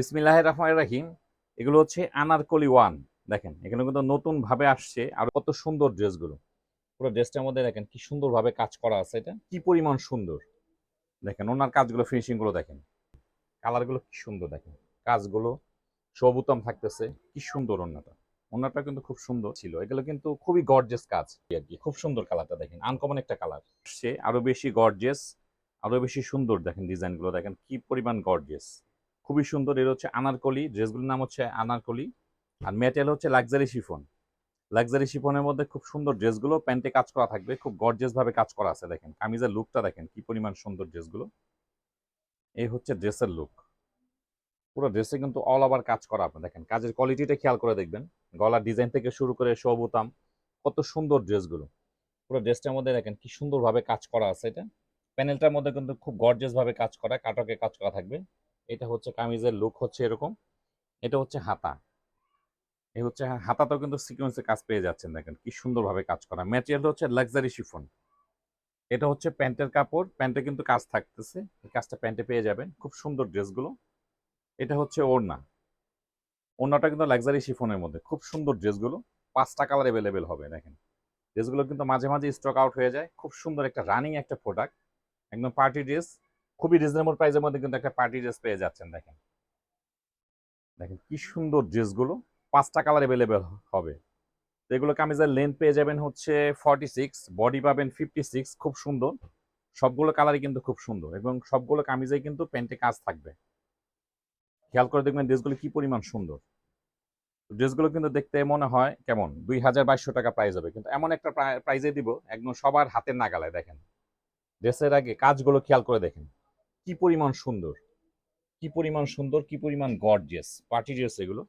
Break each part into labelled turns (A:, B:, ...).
A: বিসমিল্লাহ রহমান রাহিম। এগুলো হচ্ছে আনারকলি ওয়ান। দেখেন, এখানে কিন্তু নতুন ভাবে আসছে আর কত সুন্দর ড্রেসগুলো। পুরো ড্রেসটার মধ্যে দেখেন কি সুন্দরভাবে কাজ করা আছে এটা। কি পরিমাণ সুন্দর। দেখেন, ওনার কাজগুলো ফিনিশিংগুলো দেখেন। কালারগুলো কি সুন্দর দেখেন। কাজগুলো সবুতম থাকতেছে। কি সুন্দর ওনাটা। ওনাটা কিন্তু খুব সুন্দর ছিল। এগুলো কিন্তু খুবই গর্জেস কাজ আর কি। খুব সুন্দর কালারটা দেখেন। আনকমন একটা কালার। সে আরও বেশি গর্জেস আরও বেশি সুন্দর দেখেন ডিজাইনগুলো দেখেন কি পরিমাণ গর্জেস খুবই সুন্দর। এর হচ্ছে আনারকলি, ড্রেসগুলোর নাম হচ্ছে আনারকলি। আর মেটেল হচ্ছে লাক্সারি শিফন। লাক্সারি শিফনের মধ্যে খুব সুন্দর ড্রেসগুলো, প্যান্টে কাজ করা থাকবে। খুব গর্জেস ভাবে কাজ করা আছে, দেখেন। কামিজের লুকটা দেখেন, কি পরিমাণ সুন্দর ড্রেসগুলো। এই হচ্ছে ড্রেসের লুক পুরো ড্রেসে কিন্তু অল ওভার কাজ করা আপনি দেখেন। কাজের কোয়ালিটিটা খেয়াল করে দেখবেন। গলার ডিজাইন থেকে শুরু করে সব বোতাম, কত সুন্দর ড্রেসগুলো। পুরো ড্রেসটার মধ্যে দেখেন, কি সুন্দরভাবে কাজ করা আছে এটা। প্যানেলটার মধ্যে কিন্তু খুব গর্জেস ভাবে কাজ করা, কাটকে কাজ করা থাকবে। এটা হচ্ছে কামিজের লুক হচ্ছে এরকম। এটা হচ্ছে হাতা। এই হচ্ছে হাতাতেও কিন্তু সিকোয়েন্সে কাজ পেয়ে যাচ্ছেন দেখেন, কি সুন্দরভাবে কাজ করা। ম্যাটেরিয়াল হচ্ছে লাক্সারি শিফন এটা হচ্ছে প্যান্টের কাপড়। প্যান্টে কিন্তু কাজ থাকতেছে। এই কাজটা প্যান্টে পেয়ে যাবেন। খুব সুন্দর ড্রেসগুলো। এটা হচ্ছে ওড়না। ওড়নাটা কিন্তু লাক্সারি শিফনের মধ্যে। খুব সুন্দর ড্রেসগুলো। পাঁচটা কালার অ্যাভেলেবেল হবে, দেখেন। ড্রেসগুলো কিন্তু মাঝে মাঝে স্টক আউট হয়ে যায়। খুব সুন্দর একটা রানিং একটা প্রোডাক্ট একদম পার্টি ড্রেস খুবই রিজনেবল প্রাইসের মধ্যে কিন্তু একটা পার্টি ড্রেস পেয়ে যাচ্ছেন, দেখেন। দেখেন কি সুন্দর ড্রেসগুলো পাঁচটা কালার অ্যাভেলেবেল হবে। তো এগুলো কামিজের লেন্থ পেয়ে যাবেন হচ্ছে ফর্টি সিক্স বডি পাবেন ফিফটি সিক্স খুব সুন্দর। সবগুলো কালারই কিন্তু খুব সুন্দর এবং সবগুলো কামিজেই কিন্তু প্যান্টে কাজ থাকবে। খেয়াল করে দেখবেন ড্রেসগুলো কি পরিমাণ সুন্দর। ড্রেসগুলো কিন্তু দেখতে মনে হয় কেমন? দুই হাজার বাইশশো টাকা প্রাইস হবে। কিন্তু এমন একটা প্রাইজে দিব, একদম সবার হাতের নাগালে, দেখেন। ড্রেসের আগে কাজগুলো খেয়াল করে দেখেন। কি পরিমাণ সুন্দর? কি পরিমাণ সুন্দর, কি পরিমাণ গর্জিয়াস পার্টি ড্রেস এগুলো।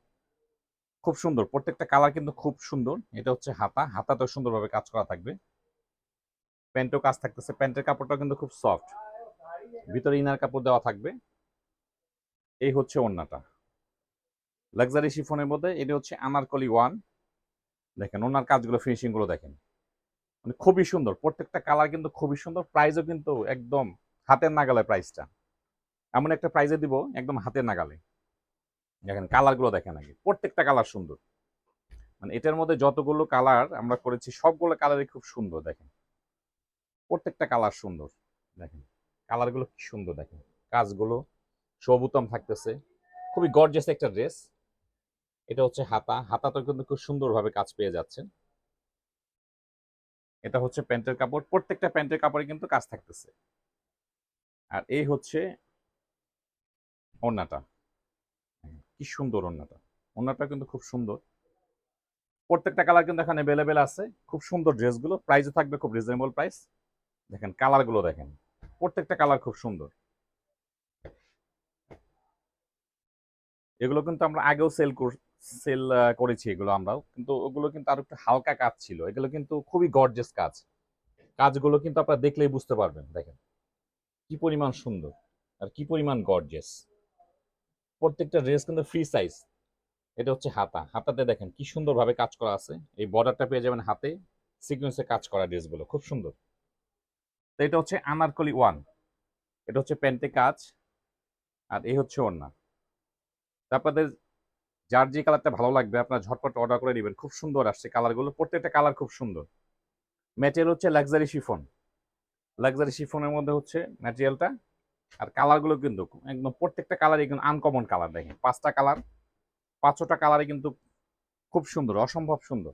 A: খুব সুন্দর। প্রত্যেকটা কালার কিন্তু খুব সুন্দর। এটা হচ্ছে হাতা। হাতাটাও সুন্দরভাবে কাজ করা থাকবে। প্যান্টও কাজ থাকতেছে। প্যান্টের কাপড়টাও কিন্তু খুব সফট ভিতরে ইনার কাপড় দেওয়া থাকবে। এই হচ্ছে ওন্নাটা লাক্সারি শিফনের মধ্যে এটা হচ্ছে আনারকলি ওয়ান দেখেন ওনার কাজগুলো ফিনিশিংগুলো দেখেন। মানে খুবই সুন্দর। প্রত্যেকটা কালার কিন্তু খুবই সুন্দর। প্রাইসও কিন্তু একদম হাতের নাগালে প্রাইসটা এমন একটা প্রাইজে দিব, একদম হাতের নাগালে। দেখেন কালারগুলো দেখেন আগে। প্রত্যেকটা কালার সুন্দর। মানে এটার মধ্যে যতগুলো কালার আমরা করেছি, সবগুলো কালারই খুব সুন্দর, দেখেন। প্রত্যেকটা কালার সুন্দর, দেখেন। কালারগুলো কি সুন্দর, দেখেন। কাজগুলো সবুতম থাকতেছে। খুবই গর্জেস একটা ড্রেস এটা হচ্ছে হাতা। হাতাতেও কিন্তু খুব সুন্দরভাবে কাজ পেয়ে যাচ্ছেন এটা হচ্ছে প্যান্টের কাপড়। প্রত্যেকটা প্যান্টের কাপড়ে কিন্তু কাজ থাকতেছে। আর এই হচ্ছে ওড়নাটা কি সুন্দর ওড়নাটা ওড়নাটা কিন্তু খুব সুন্দর। প্রত্যেকটা কালার কিন্তু এখানে অ্যাভেলেবেল আছে। খুব সুন্দর ড্রেসগুলো। প্রাইসও থাকবে খুব রিজনেবল প্রাইস দেখেন কালারগুলো দেখেন। প্রত্যেকটা কালার খুব সুন্দর। এগুলো কিন্তু আমরা আগেও সেল সেল করেছি এগুলো আমরাও। কিন্তু ওগুলো কিন্তু আরও একটু হালকা কাজ ছিল। এগুলো কিন্তু খুবই গর্জেস কাজ। কাজগুলো কিন্তু আপনারা দেখলেই বুঝতে পারবেন। দেখেন। কি পরিমাণ সুন্দর আর কি পরিমাণ গর্জেস প্রত্যেকটা ড্রেস কিন্তু ফ্রি সাইজ এটা হচ্ছে হাতা। হাতাতে দেখেন কি সুন্দরভাবে কাজ করা আছে। এই বর্ডারটা পেয়ে যাবেন হাতে। সিকুয়েন্সে কাজ করা ড্রেসগুলো খুব সুন্দর। তো এটা হচ্ছে আনারকলি ওয়ান এটা হচ্ছে প্যান্টে কাজ। আর এই হচ্ছে ওড়না। আপনাদের যার যে কালারটা ভালো লাগবে, আপনারা ঝটপট অর্ডার করে নেবেন। খুব সুন্দর আসছে কালারগুলো প্রত্যেকটা কালার খুব সুন্দর। ম্যাটেরিয়াল হচ্ছে লাক্সারি শিফন লাক্সারি শিফনের মধ্যে হচ্ছে ম্যাটেরিয়ালটা আর কালারগুলো কিন্তু একদম প্রত্যেকটা কালারই কিন্তু আনকমন কালার দেখেন। পাঁচটা কালার পাঁচটা কালারই কিন্তু খুব সুন্দর, অসম্ভব সুন্দর।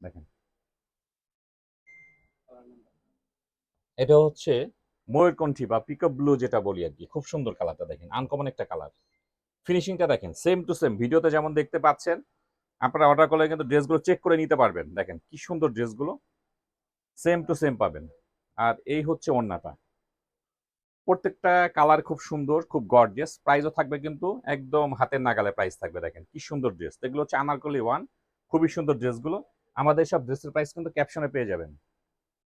A: দেখেন। এটা হচ্ছে ময়ূরকণ্ঠী বা পিকআপ ব্লু যেটা বলি আর কি, খুব সুন্দর কালারটা দেখেন আনকমন একটা কালার ফিনিশিংটা দেখেন সেম টু সেম ভিডিওতে যেমন দেখতে পাচ্ছেন, আপনারা অর্ডার করলে কিন্তু ড্রেসগুলো চেক করে নিতে পারবেন। দেখেন, কি সুন্দর ড্রেসগুলো সেম টু সেম পাবেন। আর এই হচ্ছে ওড়নাটা। প্রত্যেকটা কালার খুব সুন্দর, খুব গর্জিয়াস প্রাইসও থাকবে কিন্তু একদম হাতের নাগালে প্রাইস থাকবে, দেখেন। কি সুন্দর ড্রেস এগুলো হচ্ছে আনারকলি ওয়ান খুবই সুন্দর ড্রেসগুলো আমাদের সব ড্রেসের প্রাইস কিন্তু ক্যাপশনে পেয়ে যাবেন।